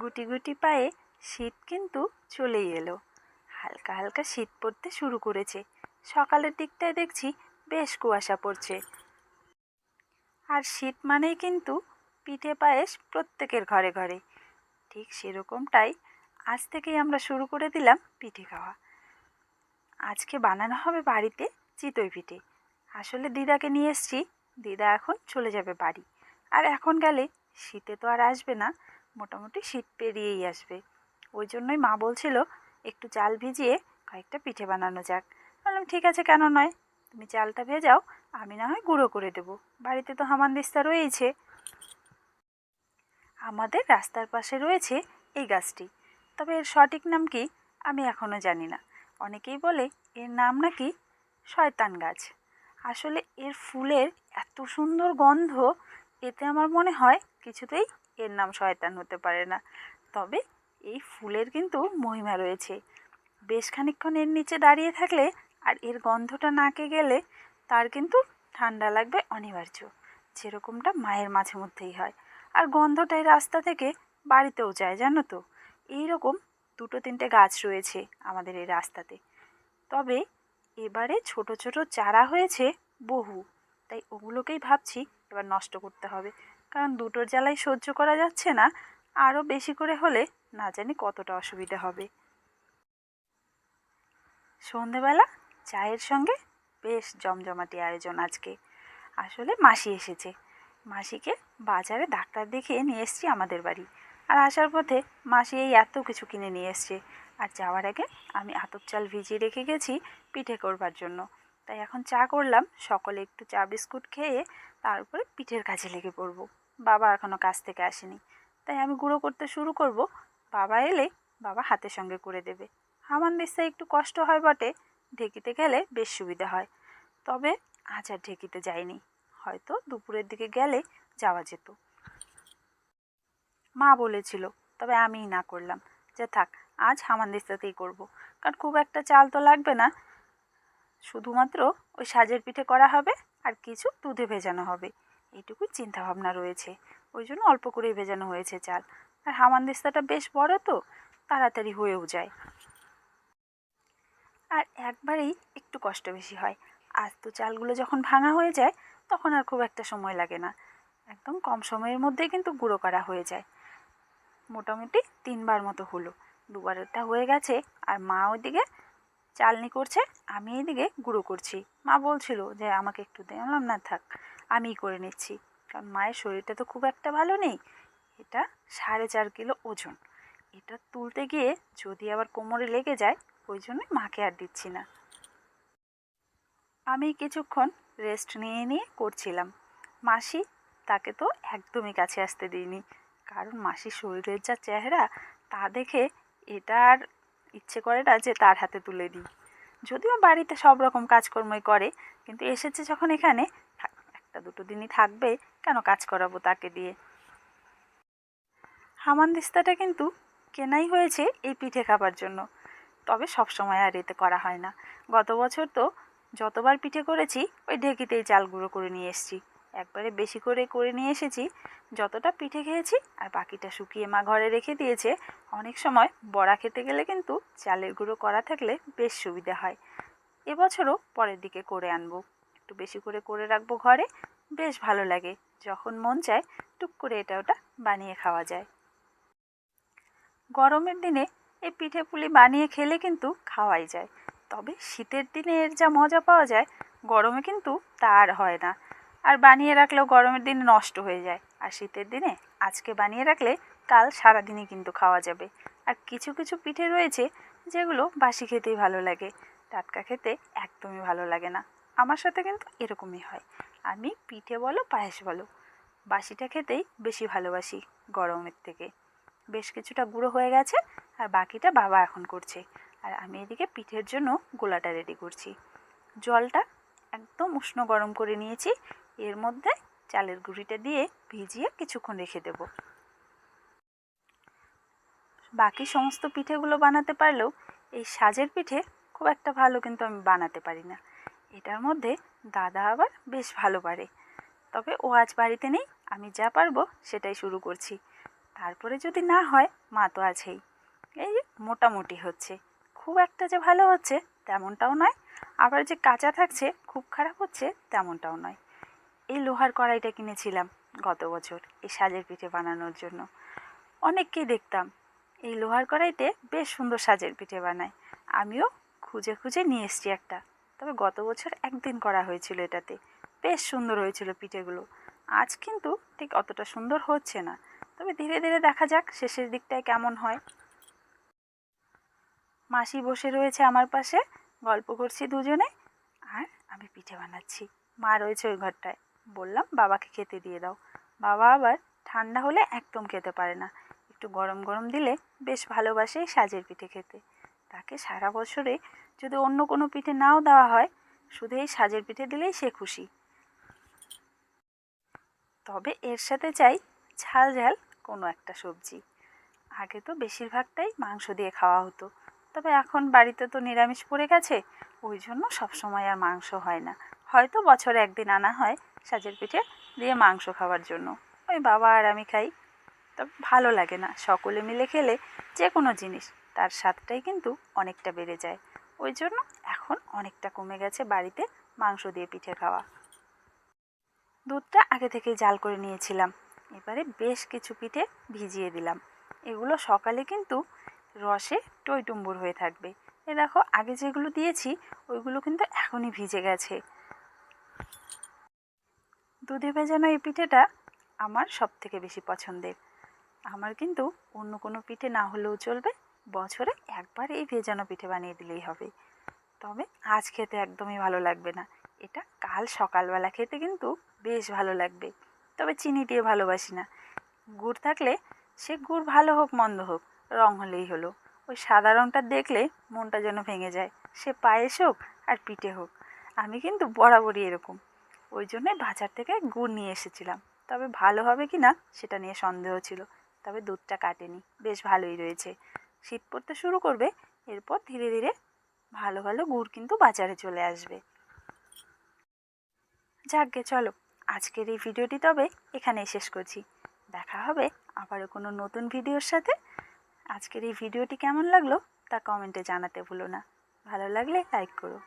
গুটি গুটি পায়ে শীত কিন্তু চলেই এলো। হালকা হালকা শীত পড়তে শুরু করেছে। সকালের দিকটায় দেখছি বেশ কুয়াশা পড়ছে। আর শীত মানেই কিন্তু পিঠে পায়েস প্রত্যেকের ঘরে ঘরে। ঠিক সেরকমটাই আজ থেকেই আমরা শুরু করে দিলাম পিঠে খাওয়া। আজকে বানানো হবে বাড়িতে চিতই পিঠে। আসলে দিদাকে নিয়ে এসছি, দিদা এখন চলে যাবে বাড়ি। আর এখন গেলে শীতে তো আর আসবে না। মোটামুটি শীত পেরিয়েই আসবে। ওই জন্যই মা বলছিল, একটু চাল ভিজিয়ে কয়েকটা পিঠে বানানো যাক। বললাম, ঠিক আছে, কেন নয়? তুমি চালটা ভেজাও, আমি না হয় গুঁড়ো করে দেবো। বাড়িতে তো হামানদিস্তা রয়েছে আমাদের রাস্তার পাশে রয়েছে এই গাছটি। তবে এর সঠিক নাম কি, আমি এখনও জানি না। অনেকেই বলে এর নাম নাকি শয়তান গাছ। আসলে এর ফুলের এত সুন্দর গন্ধ এতে আমার মনে হয় কিছুতেই এর নাম শয়তান হতে পারে না। তবে এই ফুলের কিন্তু মহিমা রয়েছে। বেশ খানিকক্ষণ এর নিচে দাঁড়িয়ে থাকলে আর এর গন্ধটা নাকে গেলে তার কিন্তু ঠান্ডা লাগবে অনিবার্য। যেরকমটা মায়ের মাঝে মধ্যেই হয়। আর গন্ধটা এই রাস্তা থেকে বাড়িতেও যায়, জানো তো? এই রকম দুটো তিনটে গাছ রয়েছে আমাদের এই রাস্তাতে। তবে এবারে ছোট ছোট চারা হয়েছে বহু। তাই ওগুলোকেই ভাবছি এবার নষ্ট করতে হবে। কারণ দুটোর জ্বালাই সহ্য করা যাচ্ছে না, আরও বেশি করে হলে না জানি কতটা অসুবিধা হবে। সন্ধেবেলা চায়ের সঙ্গে বেশ জমজমাটি আয়োজন আজকে। আসলে মাসি এসেছে। মাসিকে বাজারে ডাক্তার দেখিয়ে নিয়ে এসছি আমাদের বাড়ি। আর আসার পথে মাসি এই এত কিছু কিনে নিয়ে এসছে। আর যাওয়ার আগে আমি আতপ চাল ভিজিয়ে রেখে গেছি পিঠে করবার জন্য। তাই এখন চা করলাম, সকলে একটু চা বিস্কুট খেয়ে তারপরে পিঠের কাজে লেগে পড়ব। বাবা এখনও কাজ থেকে আসেনি। তাই আমি গুঁড়ো করতে শুরু করব। বাবা এলে বাবা হাতের সঙ্গে করে দেবে। আমার দিস্তায় একটু কষ্ট হয় বটে। ঢেকিতে গেলে বেশ সুবিধা হয়। তবে আজ আর ঢেকিতে যাইনি। হয়তো দুপুরের দিকে গেলে যাওয়া যেত। মা বলেছিল, তবে আমিই না করলাম। যে থাক, আজ হামান হামানদিস্তাতেই করব। কারণ খুব একটা চাল তো লাগবে না। শুধুমাত্র ওই সাজের পিঠে করা হবে আর কিছু দুধে ভেজানো হবে। এইটুকুই চিন্তাভাবনা রয়েছে। ওই জন্য অল্প করেই ভেজানো হয়েছে চাল। আর হামানদিস্তাটা বেশ বড় তো, তাড়াতাড়ি হয়েও যায়। আর একবারেই একটু কষ্ট বেশি হয়। আজ তো চালগুলো যখন ভাঙা হয়ে যায়, তখন আর খুব একটা সময় লাগে না। একদম কম সময়ের মধ্যেই কিন্তু গুঁড়ো করা হয়ে যায়। মোটামুটি তিনবার মতো হলো। দুবারেরটা হয়ে গেছে, আর মা ওইদিকে চালনি করছে, আমি এইদিকে গুঁড়ো করছি। মা বলছিল যে, আমাকে একটু দে। না, থাক। আমিই করে নিচ্ছি। কারণ মায়ের শরীরটা তো খুব একটা ভালো নেই। এটা সাড়ে চার কিলো ওজন। এটা তুলতে গিয়ে যদি আবার কোমরে লেগে যায়, ওই জন্যই মাকে আর দিচ্ছি না। আমি কিছুক্ষণ রেস্ট নিয়ে নিয়ে করছিলাম। মাসি তাকে তো একদমই কাছে আসতে দিইনি। কারণ মাসির শরীরের যা চেহারা, তা দেখে এটা আর ইচ্ছে করে না যে তার হাতে তুলে দিই। যদিও বাড়িতে সব রকম কাজকর্মই করে, কিন্তু এসেছে যখন এখানে একটা দুটো দিনই থাকবে, কেন কাজ করাবো তাকে দিয়ে? হামানদিস্তাটা কিন্তু কেনাই হয়েছে এই পিঠে খাবার জন্য। তবে সব সময় আর এতে করা হয় না। গত বছর তো যতবার পিঠে করেছি, ওই ঢেকিতেই চাল গুঁড়ো করে নিয়ে এসেছি। একবারে বেশি করে করে নিয়ে এসেছি, যতটা পিঠে খেয়েছি আর বাকিটা শুকিয়ে মা ঘরে রেখে দিয়েছে, অনেক সময় বড়া খেতে গেলে কিন্তু চালের গুঁড়ো করা থাকলে বেশ সুবিধা হয়। এবছরও পরের দিকে করে আনব। একটু বেশি করে করে রাখব ঘরে, বেশ ভালো লাগে। যখন মন চায়, টুক করে এটা ওটা বানিয়ে খাওয়া যায়। গরমের দিনে এই পিঠে পুলি বানিয়ে খেলে কিন্তু খাওয়াই যায়। তবে শীতের দিনে এর যা মজা পাওয়া যায়, গরমে কিন্তু তা আর হয় না। আর বানিয়ে রাখলেও গরমের দিনে নষ্ট হয়ে যায়। আর শীতের দিনে আজকে বানিয়ে রাখলে কাল সারাদিনই কিন্তু খাওয়া যাবে। আর কিছু কিছু পিঠে রয়েছে যেগুলো বাসি খেতেই ভালো লাগে। টাটকা খেতে একদমই ভালো লাগে না। আমার সাথে কিন্তু এরকমই হয়। আমি পিঠে বলো, পায়েস বলো, বাসিটা খেতেই বেশি ভালোবাসি গরমের থেকে। বেশ কিছুটা গুঁড়ো হয়ে গেছে আর বাকিটা বাবা এখন করছে। আর আমি এদিকে পিঠের জন্য গোলাটা রেডি করছি। জলটা একদম উষ্ণ গরম করে নিয়েছি। এর মধ্যে চালের গুঁড়িটা দিয়ে ভিজিয়ে কিছুক্ষণ রেখে দেব। বাকি সমস্ত পিঠেগুলো বানাতে পারলেও এই সাজের পিঠে খুব একটা ভালো কিন্তু আমি বানাতে পারি না। এটার মধ্যে দাদা আবার বেশ ভালো পারে। তবে ও আজ বাড়িতে নেই, আমি যা পারব সেটাই শুরু করছি। তারপরে যদি না হয়, মা তো আছেই। এই মোটামুটি হচ্ছে। খুব একটা যে ভালো হচ্ছে তেমনটাও নয়, আবার যে কাঁচা থাকছে, খুব খারাপ হচ্ছে তেমনটাও নয়। এই লোহার কড়াইটা কিনেছিলাম গত বছর, এই সাজের পিঠে বানানোর জন্য। অনেককেই দেখতাম, এই লোহার কড়াইতে বেশ সুন্দর সাজের পিঠে বানায়। আমিও খুঁজে খুঁজে নিয়ে এসছি একটা। তবে গত বছর একদিন করা হয়েছিল এটাতে। বেশ সুন্দর হয়েছিল পিঠেগুলো। আজ কিন্তু ঠিক অতটা সুন্দর হচ্ছে না। তবে ধীরে ধীরে দেখা যাক শেষের দিকটায় কেমন হয়। মাসি বসে রয়েছে আমার পাশে, গল্প করছি দুজনে। আর আমি পিঠে বানাচ্ছি। মা রয়েছে ওই ঘরটায়। বললাম, বাবাকে খেতে দিয়ে দাও। বাবা আবার, ঠান্ডা হলে একদম খেতে পারে না। একটু গরম গরম দিলে বেশ ভালোবাসে সাজের পিঠে খেতে। তাকে সারা বছরে যদি অন্য কোনো পিঠে নাও দেওয়া হয়, শুধু এই সাজের পিঠে দিলেই সে খুশি। তবে এর সাথে চাই ঝাল ঝাল কোনো একটা সবজি। আগে তো বেশিরভাগটাই মাংস দিয়ে খাওয়া হতো। তবে এখন বাড়িতে তো নিরামিষ পড়ে গেছে, ওই জন্য সবসময় আর মাংস হয় না। হয়তো বছরে একদিন আনা হয় সাজের পিঠে দিয়ে মাংস খাওয়ার জন্য। ওই বাবা আর আমি খাই। তবে ভালো লাগে না। সকলে মিলে খেলে যে কোনো জিনিস। তার স্বাদটাই কিন্তু অনেকটা বেড়ে যায়। ওই জন্য এখন অনেকটা কমে গেছে বাড়িতে মাংস দিয়ে পিঠে খাওয়া। দুধটা আগে থেকেই জাল করে নিয়েছিলাম। এবারে বেশ কিছু পিঠে ভিজিয়ে দিলাম। এগুলো সকালে কিন্তু রসে টইটুম্বুর হয়ে থাকবে। এ দেখো, আগে যেগুলো দিয়েছি, ওইগুলো কিন্তু এখনই ভিজে গেছে। দুধে ভেজানো এই পিঠেটা আমার সব থেকে বেশি পছন্দের। আমার কিন্তু অন্য কোনো পিঠে না হলেও চলবে। বছরে একবার এই ভেজানো পিঠে বানিয়ে দিলেই হবে। তবে আজ খেতে একদমই ভালো লাগবে না। এটা কাল সকালবেলা খেতে কিন্তু বেশ ভালো লাগবে। তবে চিনি দিয়ে ভালোবাসি না। গুড় থাকলে সে গুড় ভালো হোক, মন্দ হোক, রং হলেই হলো। ওই সাদা রঙটা দেখলে মনটা যেন ভেঙে যায়। সে পায়েস হোক আর পিঠে হোক, আমি কিন্তু বরাবরই এরকম। ওই জন্যই বাজার থেকে গুড় নিয়ে এসেছিলাম। তবে ভালো হবে কি না সেটা নিয়ে সন্দেহ ছিল। তবে দুধটা কাটেনি। বেশ ভালোই রয়েছে। শীত পড়তে শুরু করবে, এরপর ধীরে ধীরে ভালো ভালো গুড় কিন্তু বাজারে চলে আসবে। যাকগে চলো, আজকের এই ভিডিওটি তবে এখানেই শেষ করছি। দেখা হবে আবারও কোনো নতুন ভিডিওর সাথে। আজকের এই ভিডিওটি কেমন লাগল তা কমেন্টে জানাতে ভুলো না। ভালো লাগলে লাইক করো।